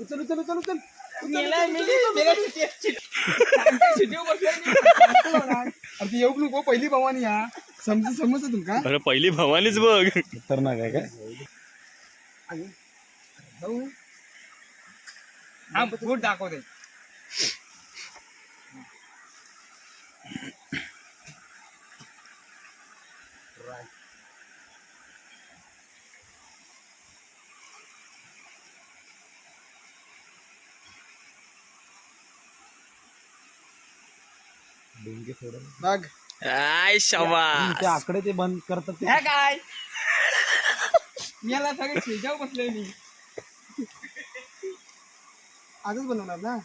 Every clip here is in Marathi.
उचल उचल उचल उचल. अरे ती येऊ नको पहिली भवानी हा. समज समजत तुमका अरे पहिली भवानीच बघ. खतरनाक आहे काय? जाऊ. हा फूट दाखवते बघ. आय शवा. ते आकडे ते बंद करतात ते. काय? मी याला सगळे शेजाव बसलोय मी. आजच बनवणार ना?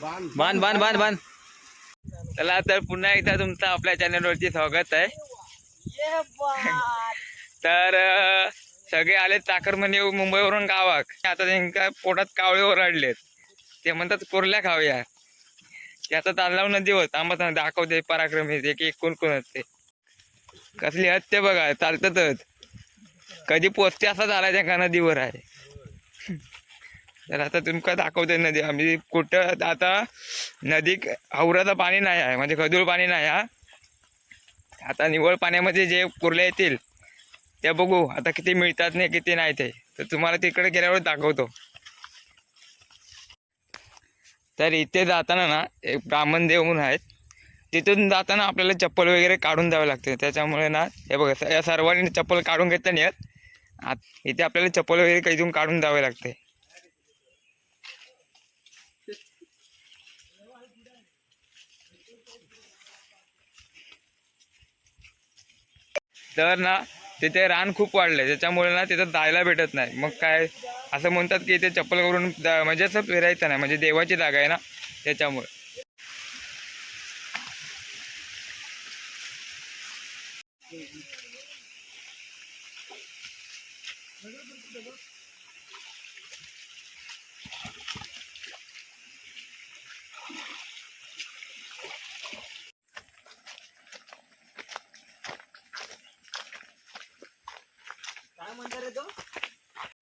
बांध बांध बांध बांध. चला तर पुन्हा एकदा तुमचं आपल्या चॅनलवरती स्वागत आहे. तर अं, सगळे आले चाकरमने मुंबईवरून गावाक आता त्यांच्या पोटात कावळे ओरडलेत. ते म्हणतात कोरल्या खाऊया. ते आता तांदळाव नदी होत आम्हाला दाखवते पराक्रमी एक एक कोण कोण असते. कसली हत ते बघा चालतातच. कधी पोचते असा झाला त्या नदीवर आहे. तर आता तुमका दाखवते नदी. आम्ही कुठं आता नदी हवराचं पाणी नाही आहे म्हणजे खदूळ पाणी नाही हा आता निवळ पाण्यामध्ये जे कुर्ल्या येतील ते बघू. आता किती मिळतात नाही किती नाही ते. तर तुम्हाला तिकडे गेल्यावर दाखवतो. तर इथे जाताना ना एक ब्राह्मण देव म्हणून आहेत. तिथून जाताना आपल्याला चप्पल वगैरे काढून द्यावं लागते. त्याच्यामुळे ना हे बघा या सर्वांनी चप्पल काढून घेताना येत. आत- इथे आपल्याला चप्पल वगैरे काही काढून द्यावे लागते. तर ना तिथे रान खूप वाढलंय त्याच्यामुळे ना तिथं जायला भेटत नाही. मग काय असं म्हणतात की इथे चप्पल करून म्हणजे असं फिरायचं नाही म्हणजे देवाची जागा आहे ना त्याच्यामुळे.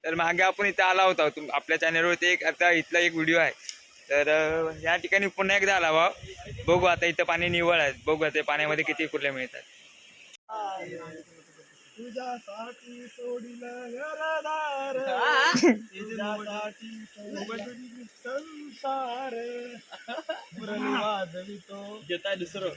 तर मागे आपण इथे आला होता तुम आपल्या चॅनलवरती एक आता इथला एक व्हिडिओ आहे. तर या ठिकाणी पुन्हा एकदा आला बा बघू आता इथं पाणी निवळ आहे. बघू आता पाण्यामध्ये किती कुठले मिळतात. दुसरं.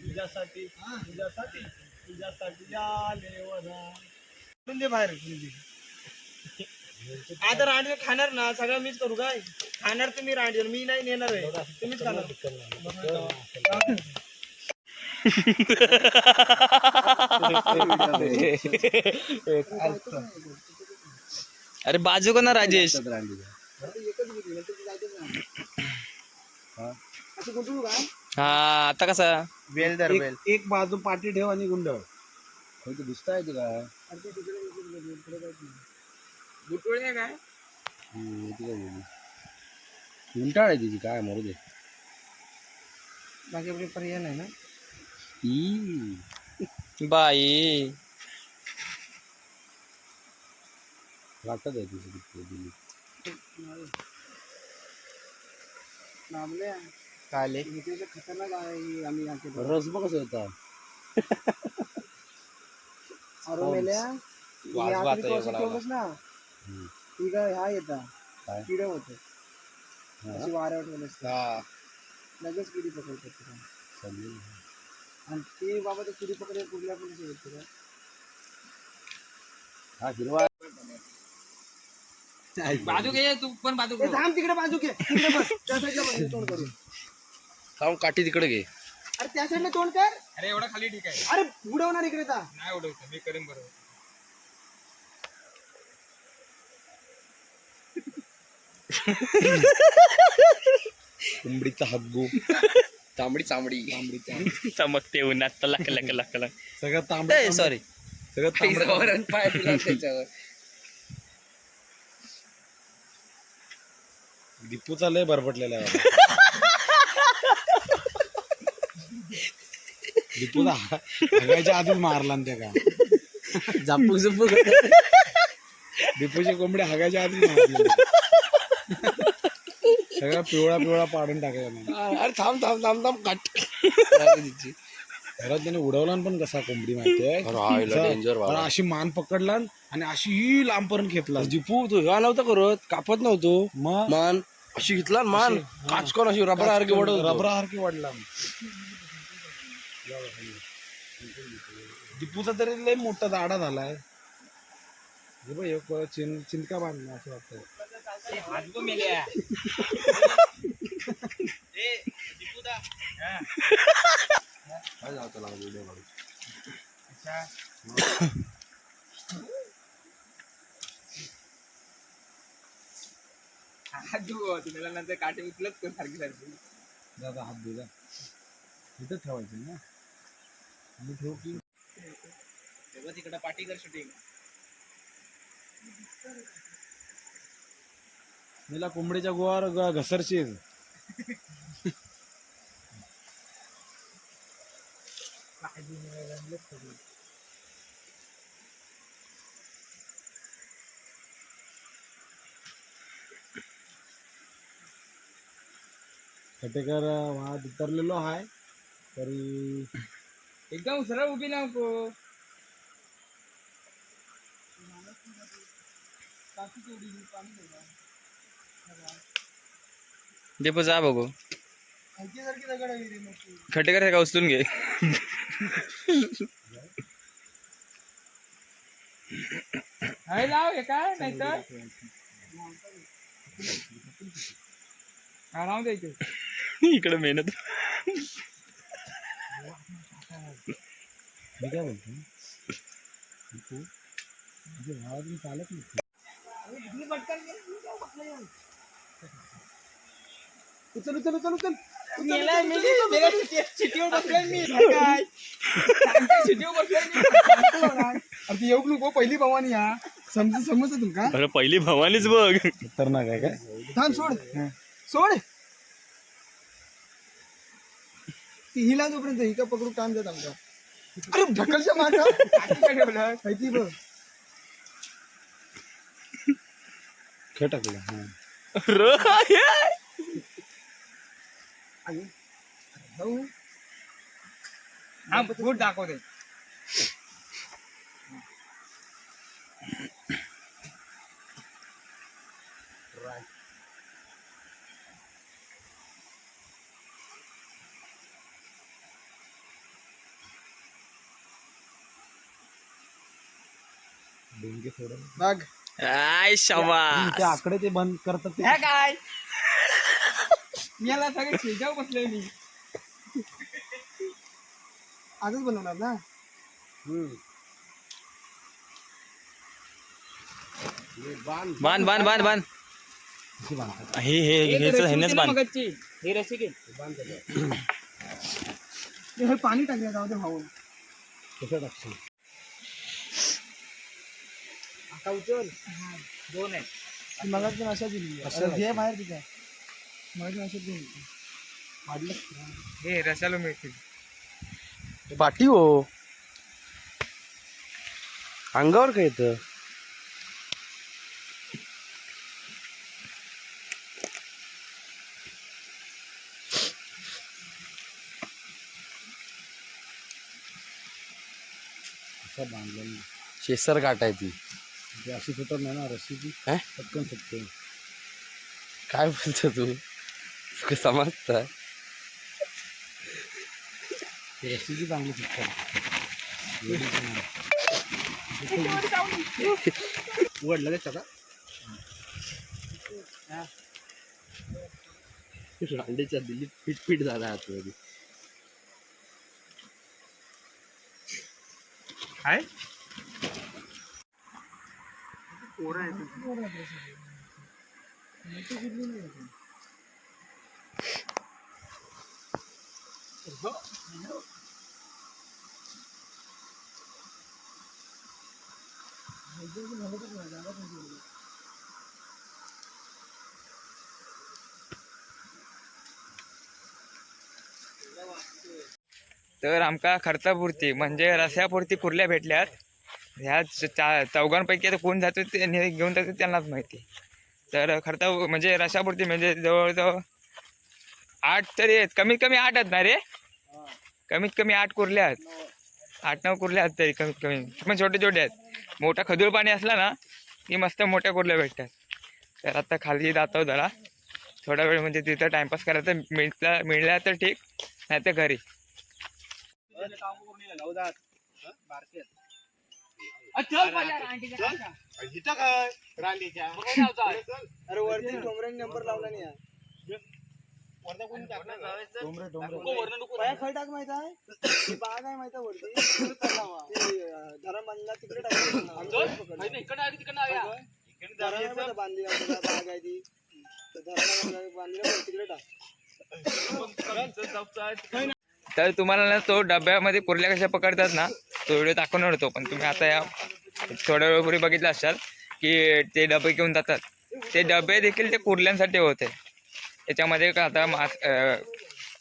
तुझ्यासाठी तुझ्यासाठी तुझ्यासाठी आले वरा. कुठून दे बाहेर. आता रांडवे खाणार ना सगळं मीच करू काय? खाणार तुम्ही रांडवे मी नाही नेणार आहे. तुम्हीच खाणार. अरे बाजू का ना राजेश? असं कुठून काय हा आता कसा? बेलदर एक, एक बाजू पाठी ठेव आणि गुंड. दिसत आहे तुला बुटोळे काय उंटाळ आहे तिची काय मरू दे. बाकी आपले पर्याय नाही ना? ई, बाई. वाटत आहे तिची दिली. नामल्या काले. इथे खतरनाक आहे आम्ही कसं होता? अरे मेल्या वाज या वाज तरी आहे कसं बघा. ठेवलंस ना. हम्म. ती काय हा येता. काय? किडे होते? अशी वाऱ्यावर ठेवलंस. हा. लगेच किडी तुला. आणि ते बाबा ते किडी पकडे कुठल्या पण असे येते का हा हिरवा. बाजू घे तू पण बाजू ए, थांब तिकडे बाजू घे. तिकडे बस. त्या साईडला बस तोंड करून. थांब काठी तिकडे घे. अरे त्या साईडला तोंड कर. अरे एवढा खाली ठीक आहे. अरे बुडवणार इकडे नाही उडवतो मी करेन बरोबर. कोंबडीचा हग्गू. तांबडी चांबडी तांबडी चमकते उन्हात लक लक लक लक. सगळं तांबडी सॉरी सगळं तांबडं पाय तुला त्याच्यावर. लय आहे. हगायच्या आधीच मारला ना त्या का झापूक झुपूक दीपूचे कोंबडे हगायच्या आधीच मारले सगळा पिवळा पिवळा पाडून टाकायचा अरे थांब थांब थांब थांब कट घरात त्याने उडवला पण कसा कोंबडी माहितीये अशी मान पकडला आणि अशी ही लांबपर्यंत घेतला जिपू तू ह्या नव्हता करत कापत नव्हतो. मग? मान अशी घेतला मान. काचकोन अशी रबर सारखी वडत रबरासारखी वाढला दीपूचा तरी लय मोठा दाडा झालाय. हे बघ, एक चिं चिंतका बांधला असं वाटतं तुम्हाला नंतर काटे उचलत कर सारखी सारखी. दादा हात दे जा. इथं ठेवायचं ना? आणि ठेवू की तिकडे पाठी कर शूटिंग मला कोंबडीच्या गोवार घसरशील. खटेकर वाद उतरलेलो आहे तरी एकदम सरळ उभी नको दीपू जा बघू. सारखी दगड आहे रे मोठी. खटेकर का उचलून घे हाय लाव हे काय नाही तर द्यायचे इकडे मेहनत. मी काय बोलतो? तुझ्या भावातून चालत नाही. उचल उचल उचल उचल. चिठीवर बसलोय मी. काय? चिठीवर बसलोय मी. अरे ती येऊ नको पहिली भवानी हा. समज समजतं तुमका अरे पहिली भवानीच बघ. खतरनाक आहे काय थांब सोड. सोड. ती हिला जोपर्यंत ही का पकडू काम देत आमचा अरे ढकलच्या मागा. माहिती बघ. खेळ टाकलं हा. भाऊ. हा फूट दाखवते सोडून. बाग आय शवा ते आकडे ते बंद करतात ते. काय? मी याला सगळे शेजाव बसलोय मी. आजच बनवणार ना? बांध. बांध बांध बांध बांधतात हे हे हेच बांध. हे रशी घे हे पाणी टाकलं जाऊ दे भाऊ. कसं टाकशील? आता उचल दोन आहे मला पण अशा दिली? घे बाहेर तिच्या मला अशाच दिली वाढलं हे रसालो मिळतील. पाठी हो. अंगावर काय येतं? शेसर काटायची ते. अशी सुटत नाही ना रस्सीची. काय? पटकन सुटते. काय बोलतो तू? तुका समजतं? ते रस्सीची चांगली सुटतात उघडलं का का अंड्याच्या दिल्लीत फिट फिट झाला आतमध्ये. काय? तर आमका खर्चापुरती म्हणजे रस्यापुरती कुर्ल्या भेटल्यात. ह्या चा चौघांपैकी आता कोण जातो ते घेऊन जातो त्यांनाच माहिती तर खर्चा म्हणजे रशापुरती म्हणजे जवळजवळ आठ तरी आहेत. कमीत कमी आठ आहेत ना रे? कमीत कमी आठ कुर्ल्या आहेत. आठ नऊ कुर्ल्या आहेत तरी कमीत कमी. पण छोटे छोटे आहेत. मोठा खजूर पाणी असला ना की मस्त मोठ्या कुर्ल्या भेटतात. तर आता खाली जातो जरा. थोडा वेळ म्हणजे तिथं टाइमपास करायचं मिळला मिळला तर ठीक नाही तर घरी अरे वरती डोंगराने नंबर लावला नाही आहे. बाया खाली टाक माहीत आहे? ती बाग आहे माहीत आहे वरती. तिकडे टाकावा. ते, अं, धरण बांधला तिकडे माहीत आहे बांधली आहे बघा, बाग आहे ती. धरण बांधली आहे, तिकडे टाक. तर तुम्हाला ना तो डब्यामध्ये कुर्ल्या कशा पकडतात ना तो व्हिडिओ दाखवणार होतो. पण तुम्ही आता या थोड्या वेळपूर्वी बघितलं असाल की ते डबे घेऊन जातात. ते डबे देखील ते कुर्ल्यांसाठी होते. त्याच्यामध्ये का आता मास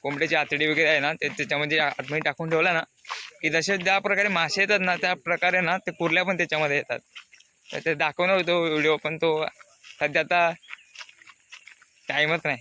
कोंबड्याची आतडी वगैरे आहे ना ते त्याच्यामध्ये आतमध्ये टाकून ठेवला ना की जसे ज्या प्रकारे मासे येतात ना त्या प्रकारे ना ते कुर्ल्या पण त्याच्यामध्ये येतात. तर ते दाखवणार होतो व्हिडिओ पण तो सध्या आता टाईमच नाही.